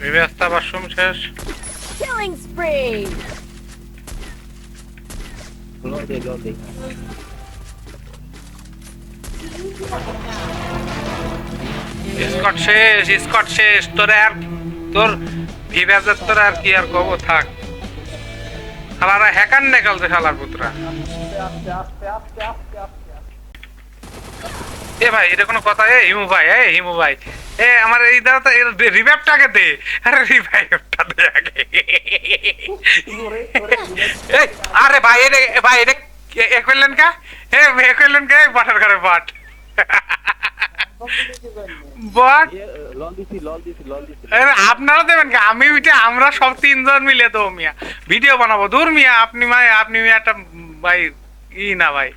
ব্যবস্থা বাথরুম শেষ Killing spree! LOL দে স্কট শেষ স্কট শেষ তোর আর তোর ভিভাজার তোর আর কি আর কব থাক শালারা হ্যাকার নেকাল যে শালার পুত্রা এ ভাই, এটা কোনো কথা? এ, হিমু ভাই, এ, হিমু ভাই। এ, আমার এই দ্বারা তো রিভাইভটাকে দে। আরে রিভাইভটা দে আগে। আরে ভাই এটা ভাই এটা এ- করলেন কা? এ এ করলেন কা? বাটার করে বাট। আপনারা দেবেন কি? আমি ওইটা আমরা সব তিনজন মিলে তো মিয়া। ভিডিও বানাবো। দূর মিয়া, আপনি ভাই আপনি মিয়া একটা ভাই, ই না ভাই।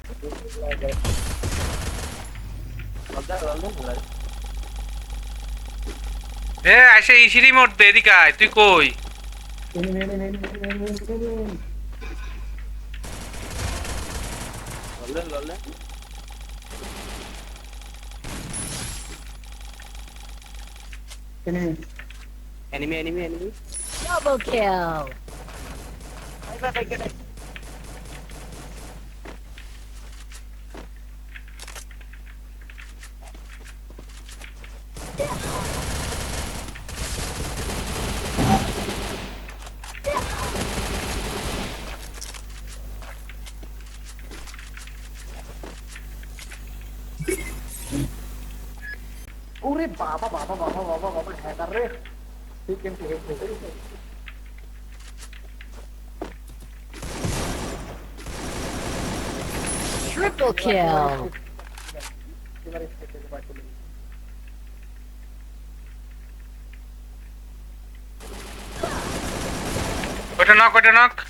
এ এসে ইসিরি মরতে এদিকে আয় তুই কই enemy enemy enemy Double kill! अरे बाबा बाबा बाबा बाबा बाबा है कर रे ठीक है ठीक है Triple kill. What a knock, what a knock.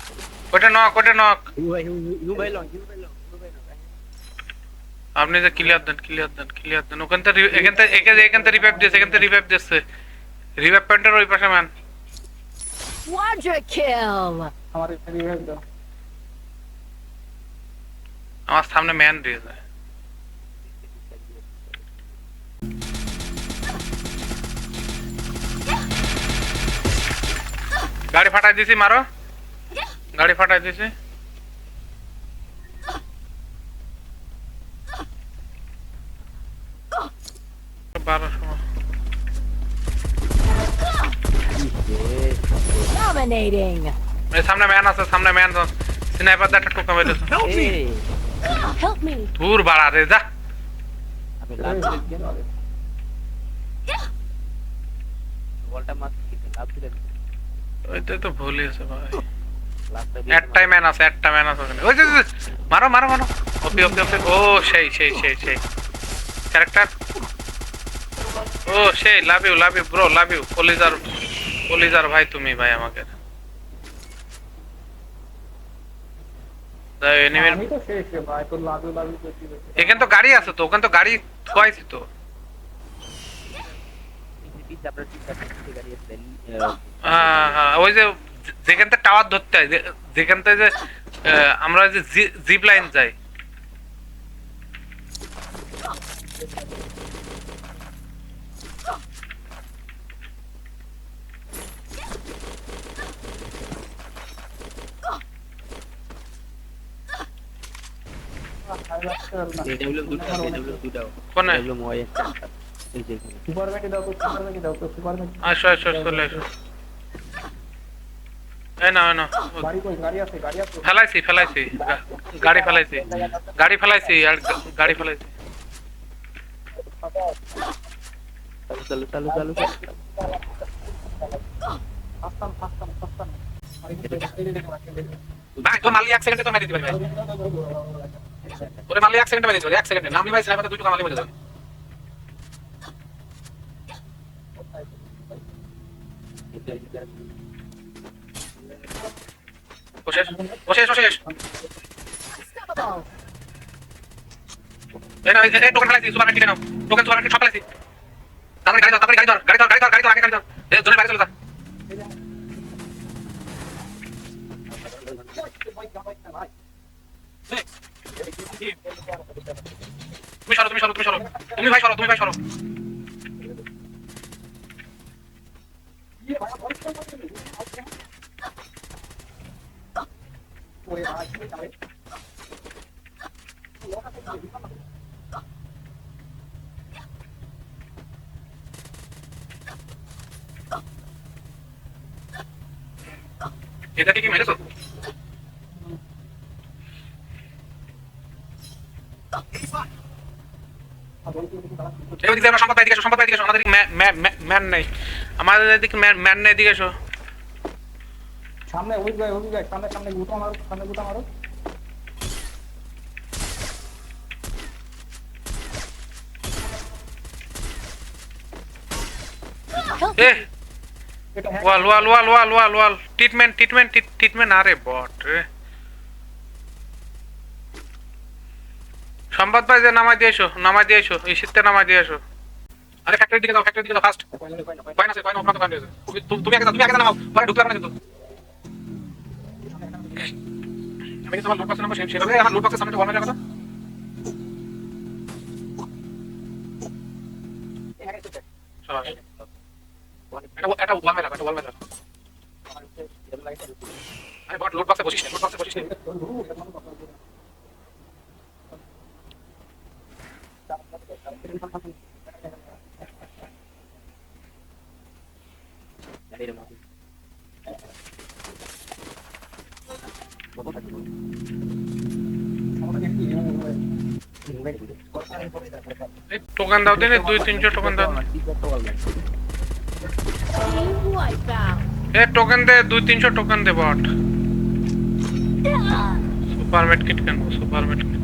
What a knock, what a knock. You, you, you, you, you, you, you. আপনি যে ক্লিয়ার দেন ক্লিয়ার দেন ক্লিয়ার দেন ওখান থেকে এখান থেকে এখান এখান থেকে রিভাইভ দিয়েছে এখান থেকে রিভাইভ দিয়েছে রিভাইভ পয়েন্টের ওই পাশে ম্যান Quadra kill! আমার রিভাইভ দাও আমার সামনে ম্যান দিয়েছে গাড়ি ফাটাই দিছি মারো গাড়ি ফাটাই দিছি বারোশো। Dominating! সামনে ম্যান আছে সামনে ম্যান স্নাইপার দিয়ে একটা টোকা মেরেছে। এই Help me! দূর বাড়া রে যা। আমি লাভ দিলে বলটা মার লাভ দিলে ওইটাই তো ভুলই আছে ভাই। একটাই ম্যান আছে একটা ম্যান আছে ওই যে, মারো মারো মারো। ওপি ওপি ওপি ও সেই সেই সেই সেই। ক্যারেক্টার ও সেই love you love you bro love you কলিজার কলিজার ভাই তুমি ভাই আমাকে। এখানে তো গাড়ি আছে তো ওখানে তো গাড়ি থুয়াইছি তো। হ্যাঁ হ্যাঁ ওই যে যেখান থেকে টাওয়ার ধরতে হয় যেখান থেকে যে আমরা যে জিপ লাইন যাই এডব্লিউ দুটো এডব্লিউ দুটো কোনে এডব্লিউ মোয় এই যে এখানে সুপার ম্যাকে দাও তো সুপার ম্যাকে দাও তো সুপার ম্যাক আসো আসো চলে আসো ফেলাইছি ফেলাইছি মালি এক সেকেন্ডে তো মেরে দিবে ওরে মালি এক সেকেন্ডে মেরে দিবে এক সেকেন্ডে। নামলি ভাই স্নাইপার দুই টাকা মালি মেরে যাবে ও শেষ ও শেষ ও শেষ। Unstoppable! এই না, এই টোকেন ফেলাইছি নাও। টোকেন সুপার মার্কেট সব ফেলাইছি তারপরে গাড়ি ধর তারপরে গাড়ি গাড়ি ধর, গাড়ি গাড়ি ধর, আগে গাড়ি ধর। এই, জোরে বাইরে চলে তুমি সরো তুমি সরো তুমি সরো। তুমি ভাই সরো, তুমি ভাই সরো। এটাকে কি মেরেছো? এই ওদিকে আমরা সম্পদ পাই দিকে সম্পদ আমাদের এদিকে ম্যা- ম্যান নেই। আমাদের এদিকে ম্যান নেই দিকে এসো। সামনে ওই গায়ে ওই গায়ে সামনে সামনে গুটা মারো সামনে গুটা মারো। এ! হ্যাঁ। Wall wall wall wall wall wall. Treatment treatment treatment আরে বট রে। সম্বাদ ভাই যে নামাই দিয়ে এসো, নামাই দিয়ে এসো, এই শীতে নামাই দিয়ে এসো। আরে ফ্যাক্টরির দিকে যাও ফ্যাক্টরির দিকে যাও ফার্স্ট কয়না আছে কয়েন কয়েন আছে তুমি আগে তুমি আগে নামাও। পরে ঢুকতে পারবে না কিন্তু। আমি কিন্তু আমার লোড বক্সের নাম্বার সেভাবে আমার লোড বক্সের সামনে রাখো তো। সাবাস। এটা ওয়াল মেরে এটা রাখো। আরে বট লোড বক্সে বসিস না লোড বসিস না? টোকেন দাও দিনে দুই তিনশো টোকেন দাও Team wipeout. এ টোকেন দে, দুই তিনশো টোকেন দে বট সুপার মেট কিট কেন, সুপার মেট কিট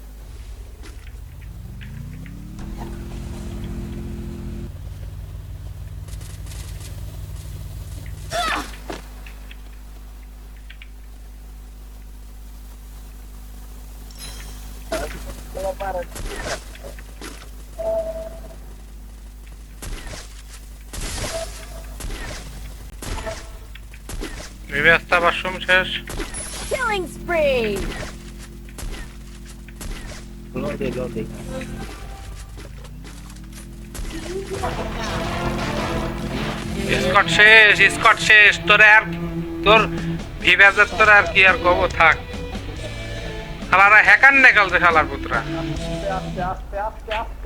ব্যবস্থা বাথরুম শেষ। Killing spree. স্কট শেষ স্কট শেষ। তোর আর তোর ভিভাজের তোর আর কি আর কব থাক? শালারা হ্যাকার নেকাল যে শালার পুত্রা আস্তে আস্তে আস্তে আস্তে